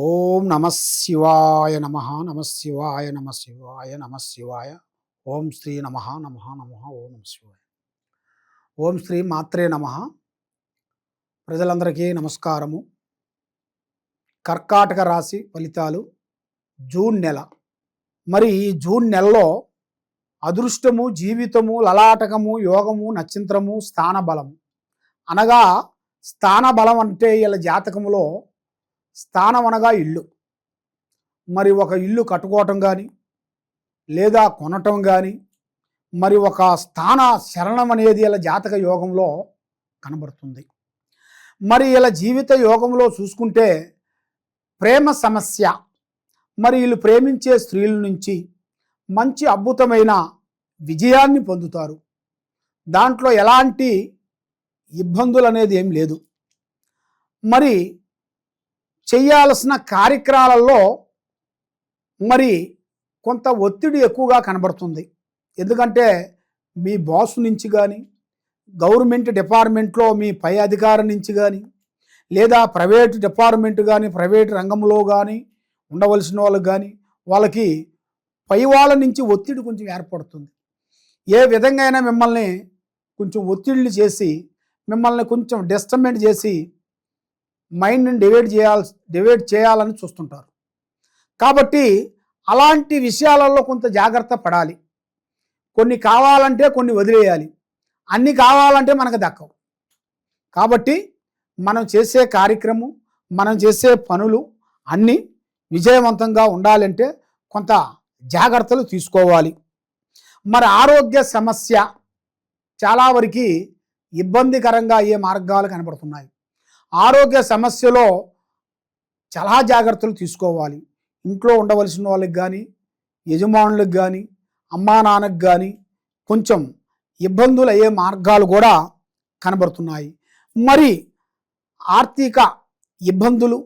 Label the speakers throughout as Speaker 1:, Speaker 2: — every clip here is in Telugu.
Speaker 1: ఓం నమ శివాయ నమ నమ శివాయ నమ శివాయ నమ శివాయ. ఓం శ్రీ నమ నమ నమ ఓం నమ శివాయ. ఓం శ్రీ మాత్రే నమ. ప్రజలందరికీ నమస్కారము. కర్కాటక రాశి ఫలితాలు జూన్ నెల. మరి ఈ జూన్ నెలలో అదృష్టము జీవితము లలాటకము యోగము నక్షత్రము స్థాన బలము అనగా స్థాన బలం అంటే వీళ్ళ జాతకములో స్థానం అనగా ఇల్లు. మరి ఒక ఇల్లు కట్టుకోవటం కానీ లేదా కొనటం కానీ మరి ఒక స్థాన శరణం అనేది ఇలా జాతక యోగంలో కనబడుతుంది. మరి ఇలా జీవిత యోగంలో చూసుకుంటే ప్రేమ సమస్య మరి వీళ్ళు ప్రేమించే స్త్రీల నుంచి మంచి అద్భుతమైన విజయాన్ని పొందుతారు. దాంట్లో ఎలాంటి ఇబ్బందులు అనేది ఏం లేదు. మరి చేయాల్సిన కార్యక్రమాలలో మరి కొంత ఒత్తిడి ఎక్కువగా కనబడుతుంది. ఎందుకంటే మీ బాస్ నుంచి కానీ గవర్నమెంట్ డిపార్ట్మెంట్లో మీ పై అధికారి నుంచి కానీ లేదా ప్రైవేట్ డిపార్ట్మెంట్ కానీ ప్రైవేట్ రంగంలో కానీ ఉండవలసిన వాళ్ళకి కానీ వాళ్ళకి పై వాళ్ళ నుంచి ఒత్తిడి కొంచెం ఏర్పడుతుంది. ఏ విధంగా అయినా మిమ్మల్ని కొంచెం ఒత్తిళ్ళు చేసి మిమ్మల్ని కొంచెం డిస్టర్బెంట్ చేసి మైండ్ని డివైడ్ చేయాల్సి డివైడ్ చేయాలని చూస్తుంటారు. కాబట్టి అలాంటి విషయాలలో కొంత జాగ్రత్త పడాలి. కొన్ని కావాలంటే కొన్ని వదిలేయాలి. అన్ని కావాలంటే మనకు దక్కవు. కాబట్టి మనం చేసే కార్యక్రమం మనం చేసే పనులు అన్నీ విజయవంతంగా ఉండాలంటే కొంత జాగ్రత్తలు తీసుకోవాలి. మరి ఆరోగ్య సమస్య చాలా వరకు ఇబ్బందికరంగా అయ్యే మార్గాలు కనబడుతున్నాయి. ఆరోగ్య సమస్యలో చాలా జాగ్రత్తలు తీసుకోవాలి. ఇంట్లో ఉండవలసిన వాళ్ళకి కానీ యజమానులకు కానీ అమ్మా నాన్నకు కానీ కొంచెం ఇబ్బందులు అయ్యే మార్గాలు కూడా కనబడుతున్నాయి. మరి ఆర్థిక ఇబ్బందులు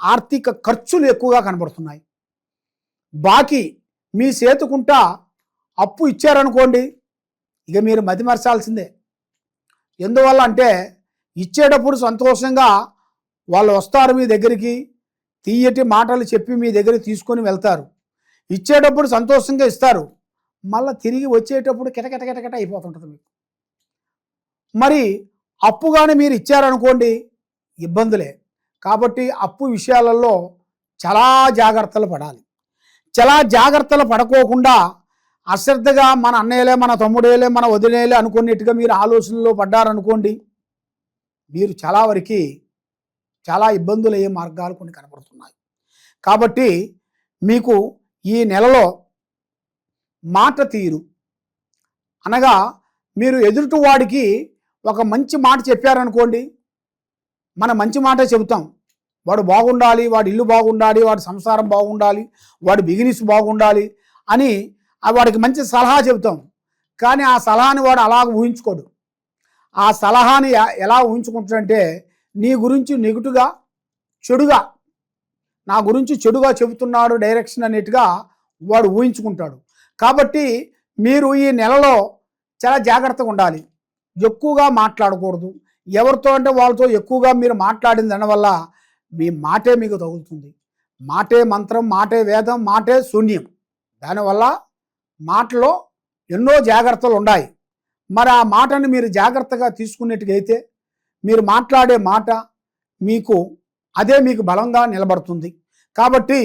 Speaker 1: ఆర్థిక ఖర్చులు ఎక్కువగా కనబడుతున్నాయి. బాకీ మీ చేతుకుంటా అప్పు ఇచ్చారనుకోండి ఇక మీరు మతిమరచాల్సిందే. ఎందువల్ల అంటే ఇచ్చేటప్పుడు సంతోషంగా వాళ్ళు వస్తారు మీ దగ్గరికి తీయటి మాటలు చెప్పి మీ దగ్గర తీసుకొని వెళ్తారు. ఇచ్చేటప్పుడు సంతోషంగా ఇస్తారు. మళ్ళీ తిరిగి వచ్చేటప్పుడు కిటకిట కిటకిట అయిపోతుంటుంది మీకు. మరి అప్పుగానే మీరు ఇచ్చారనుకోండి ఇబ్బందులే. కాబట్టి అప్పు విషయాలలో చాలా జాగ్రత్తలు పడాలి. చాలా జాగ్రత్తలు పడకోకుండా అశ్రద్ధగా మన అన్నయ్యలే మన తమ్ముడేలే మన వదిలేలే అనుకున్నట్టుగా మీరు ఆలోచనలో పడ్డారనుకోండి మీరు చాలా వరకు చాలా ఇబ్బందులు అయ్యే మార్గాలు కొన్ని కనబడుతున్నాయి. కాబట్టి మీకు ఈ నెలలో మాట తీరు. అనగా మీరు ఎదుటి వాడికి ఒక మంచి మాట చెప్పారనుకోండి మన మంచి మాట చెబుతాం. వాడు బాగుండాలి వాడి ఇల్లు బాగుండాలి వాడి సంసారం బాగుండాలి వాడి బిజినెస్ బాగుండాలి అని వాడికి మంచి సలహా చెబుతాం. కానీ ఆ సలహాని వాడు అలా ఊహించుకోడు. ఆ సలహాని ఎలా ఊహించుకుంటాడంటే నీ గురించి నెగిటివ్గా చెడుగా నా గురించి చెడుగా చెబుతున్నాడు డైరెక్షన్ అనేట్టుగా వాడు ఊహించుకుంటాడు. కాబట్టి మీరు ఈ నెలలో చాలా జాగ్రత్తగా ఉండాలి. ఎక్కువగా మాట్లాడకూడదు. ఎవరితో అంటే వాళ్ళతో ఎక్కువగా మీరు మాట్లాడిన దానివల్ల మీ మాటే మీకు తగులుతుంది. మాటే మంత్రం మాటే వేదం మాటే శూన్యం. దానివల్ల మాటలో ఎన్నో జాగ్రత్తలు ఉన్నాయి మరి ఆ మాటను మీరు జాగ్రత్తగా తీసుకున్నట్టుగైతే మీరు మాట్లాడే మాట మీకు అదే మీకు బలంగా నిలబడుతుంది. కాబట్టి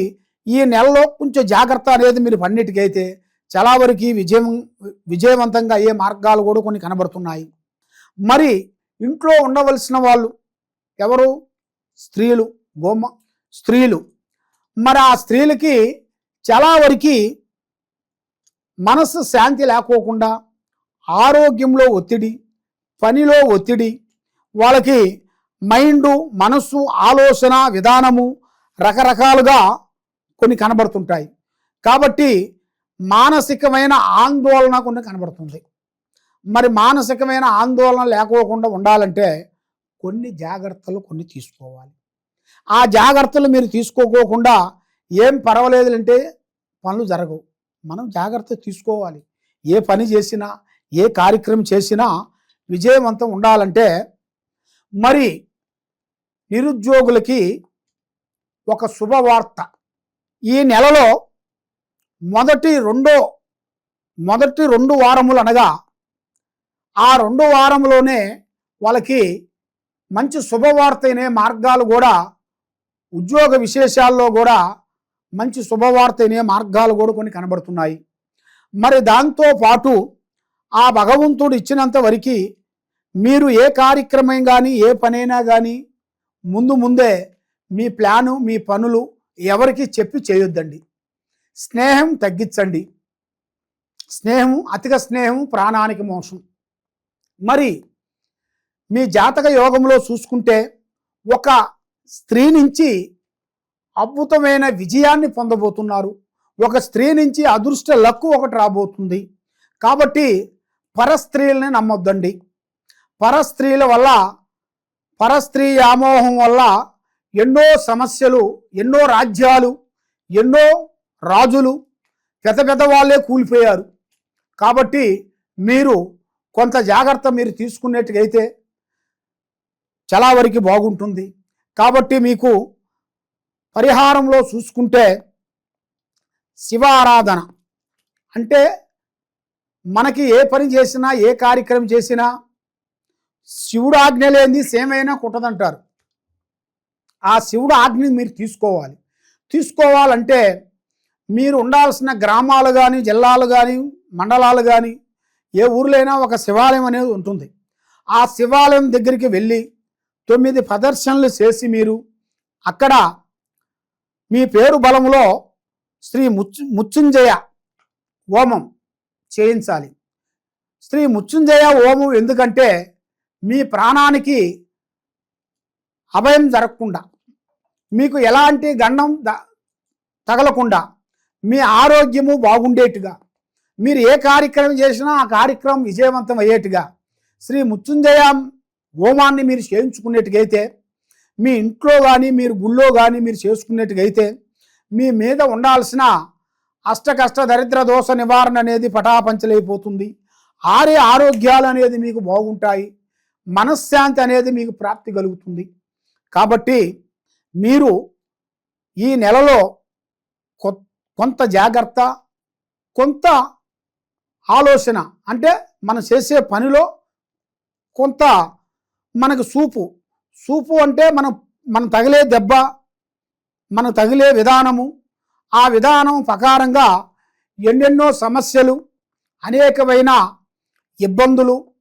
Speaker 1: ఈ నెలలో కొంచెం జాగ్రత్త అనేది మీరు పన్నిటికైతే చాలా వరకు విజయం విజయవంతంగా అయ్యే మార్గాలు కూడా కొన్ని కనబడుతున్నాయి. మరి ఇంట్లో ఉండవలసిన వాళ్ళు ఎవరు? స్త్రీలు గోమ స్త్రీలు. మరి ఆ స్త్రీలకి చాలా వరకు మనసు శాంతి లేకోకుండా ఆరోగ్యంలో ఒత్తిడి పనిలో ఒత్తిడి వాళ్ళకి మైండు మనస్సు ఆలోచన విధానము రకరకాలుగా కొన్ని కనబడుతుంటాయి. కాబట్టి మానసికమైన ఆందోళన కొన్ని కనబడుతుంది. మరి మానసికమైన ఆందోళన లేకోకుండా ఉండాలంటే కొన్ని జాగ్రత్తలు కొన్ని తీసుకోవాలి. ఆ జాగ్రత్తలు మీరు తీసుకోకోకుండా ఏం పర్వాలేదులంటే పనులు జరగవు. మనం జాగ్రత్త తీసుకోవాలి. ఏ పని చేసినా ఏ కార్యక్రమం చేసినా విజయవంతం ఉండాలంటే మరి నిరుద్యోగులకి ఒక శుభవార్త. ఈ నెలలో మొదటి రెండో మొదటి రెండు వారములు అనగా ఆ రెండు వారంలోనే వాళ్ళకి మంచి శుభవార్త అయిన మార్గాలు కూడా ఉద్యోగ విశేషాల్లో కూడా మంచి శుభవార్త అయిన మార్గాలు కూడా కొన్ని కనబడుతున్నాయి. మరి దాంతో పాటు ఆ భగవంతుడు ఇచ్చినంత వరకు మీరు ఏ కార్యక్రమం కానీ ఏ పనైనా కానీ ముందు ముందే మీ ప్లాను మీ పనులు ఎవరికి చెప్పి చేయొద్దండి. స్నేహం తగ్గించండి. స్నేహం అతిగా స్నేహం ప్రాణానికి మోసం మరి మీ జాతక యోగంలో చూసుకుంటే ఒక స్త్రీ నుంచి అద్భుతమైన విజయాన్ని పొందబోతున్నారు. ఒక స్త్రీ నుంచి అదృష్ట లక్కు ఒకటి రాబోతుంది. కాబట్టి పరస్త్రీలని నమ్మొద్దండి. పరస్త్రీల వల్ల పరస్త్రీ వ్యామోహం వల్ల ఎన్నో సమస్యలు ఎన్నో రాజ్యాలు ఎన్నో రాజులు పెద్ద పెద్ద వాళ్ళే కూలిపోయారు. కాబట్టి మీరు కొంత జాగ్రత్త మీరు తీసుకునేట్టుగైతే చాలా వరకు బాగుంటుంది. కాబట్టి మీకు పరిహారంలో చూసుకుంటే శివ ఆరాధన అంటే మనకి ఏ పని చేసినా ఏ కార్యక్రమం చేసినా శివుడు ఆజ్ఞ లేనిది సేమైనా కుట్టదంటారు. ఆ శివుడు ఆజ్ఞని మీరు తీసుకోవాలి. తీసుకోవాలంటే మీరు ఉండాల్సిన గ్రామాలు కానీ జిల్లాలు కానీ మండలాలు కానీ ఏ ఊర్లైనా ఒక శివాలయం అనేది ఉంటుంది. ఆ శివాలయం దగ్గరికి వెళ్ళి తొమ్మిది ప్రదర్శనలు చేసి మీరు అక్కడ మీ పేరు బలంలో శ్రీ ముచ్చు ముచ్చుంజయ హోమం చేయించాలి. శ్రీ ముత్యుంజయ హోమం ఎందుకంటే మీ ప్రాణానికి అభయం జరగకుండా మీకు ఎలాంటి గండం తగలకుండా మీ ఆరోగ్యము బాగుండేట్టుగా మీరు ఏ కార్యక్రమం చేసినా ఆ కార్యక్రమం విజయవంతం అయ్యేట్టుగా శ్రీ ముత్యుంజయ హోమాన్ని మీరు చేయించుకునేట్టుగైతే మీ ఇంట్లో కానీ మీరు గుళ్ళో కానీ మీరు చేసుకునేట్టుగైతే మీ మీద ఉండాల్సిన అష్టకష్ట దరిద్ర దోష నివారణ అనేది పటాపంచలైపోతుంది. ఆరే ఆరోగ్యాలు అనేది మీకు బాగుంటాయి. మనశ్శాంతి అనేది మీకు ప్రాప్తి కలుగుతుంది. కాబట్టి మీరు ఈ నెలలో కొ- కొంత జాగ్రత్త కొంత ఆలోచన అంటే మనం చేసే పనిలో కొంత మనకు సూపు. సూపు అంటే మనం మనం తగిలే దెబ్బ మనం తగిలే విధానము ఆ విధానం ప్రకారంగా ఎన్నెన్నో సమస్యలు అనేకమైన ఇబ్బందులు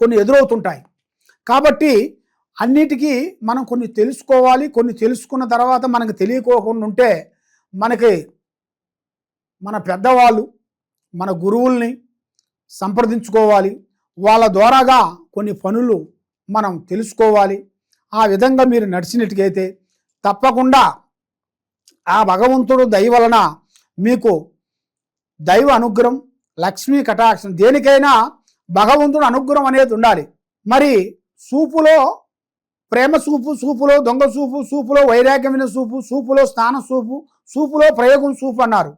Speaker 1: కొన్ని ఎదురవుతుంటాయి. కాబట్టి అన్నిటికీ మనం కొన్ని తెలుసుకోవాలి. కొన్ని తెలుసుకున్న తర్వాత మనకు తెలియకోకుండా ఉంటే మనకి మన పెద్దవాళ్ళు మన గురువుల్ని సంప్రదించుకోవాలి. వాళ్ళ ద్వారాగా కొన్ని పనులు మనం తెలుసుకోవాలి. ఆ విధంగా మీరు నడిచినట్టుకైతే తప్పకుండా ఆ భగవంతుడు దయ వలన మీకు దైవ అనుగ్రహం లక్ష్మీ కటాక్షం దేనికైనా భగవంతుడు అనుగ్రహం అనేది ఉండాలి. మరి సూపులో ప్రేమ సూపు సూపులో దొంగ సూపు సూపులో వైరాగ్యమైన సూపు సూపులో స్నాన సూపు సూపులో ప్రయోగం సూపు అన్నారు.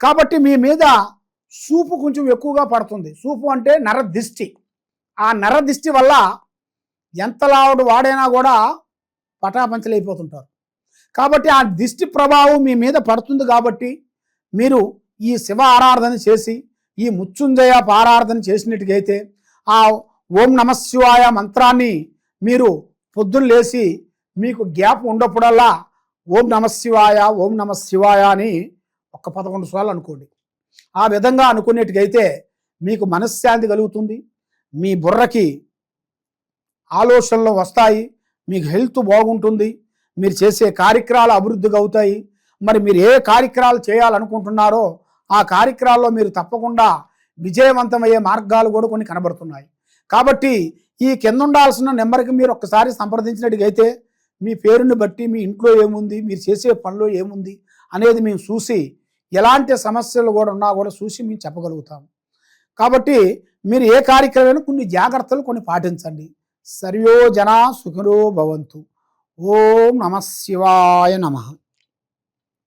Speaker 1: కాబట్టి మీ మీద సూపు కొంచెం ఎక్కువగా పడుతుంది. సూపు అంటే నరదిష్టి ఆ నరదిష్టి వల్ల ఎంత లావుడు వాడైనా కూడా పటాపంచలైపోతుంటారు. కాబట్టి ఆ దిష్టి ప్రభావం మీ మీద పడుతుంది కాబట్టి మీరు ఈ శివ ఆరాధన చేసి ఈ ముచ్చుంజయ పారాధన చేసినట్టుగైతే ఆ ఓం నమ శివాయ మంత్రాన్ని మీరు పొద్దున్న లేచి మీకు గ్యాప్ ఉండప్పుడల్లా ఓం నమ శివాయ ఓం నమ శివాయ అని ఒక పదకొండు సార్లు అనుకోండి. ఆ విధంగా అనుకునేట్టుకైతే మీకు మనశ్శాంతి కలుగుతుంది. మీ బుర్రకి ఆలోచనలు వస్తాయి. మీకు హెల్త్ బాగుంటుంది. మీరు చేసే కార్యక్రమాలు అభివృద్ధిగా అవుతాయి. మరి మీరు ఏ కార్యక్రమాలు చేయాలనుకుంటున్నారో ఆ కార్యక్రమాల్లో మీరు తప్పకుండా విజయవంతమయ్యే మార్గాలు కూడా కొన్ని కనబడుతున్నాయి. కాబట్టి ఈ కింద ఉండాల్సిన నెంబర్కి మీరు ఒక్కసారి సంప్రదించినట్టుగైతే మీ పేరుని బట్టి మీ ఇంట్లో ఏముంది మీరు చేసే పనిలో ఏముంది అనేది మేము చూసి ఎలాంటి సమస్యలు కూడా ఉన్నా కూడా చూసి మేము చెప్పగలుగుతాము. కాబట్టి మీరు ఏ కార్యక్రమమైనా కొన్ని జాగ్రత్తలు కొన్ని పాటించండి. సర్వో జనా సుఖరో భవంతు. ఓం నమ శివాయ నమః.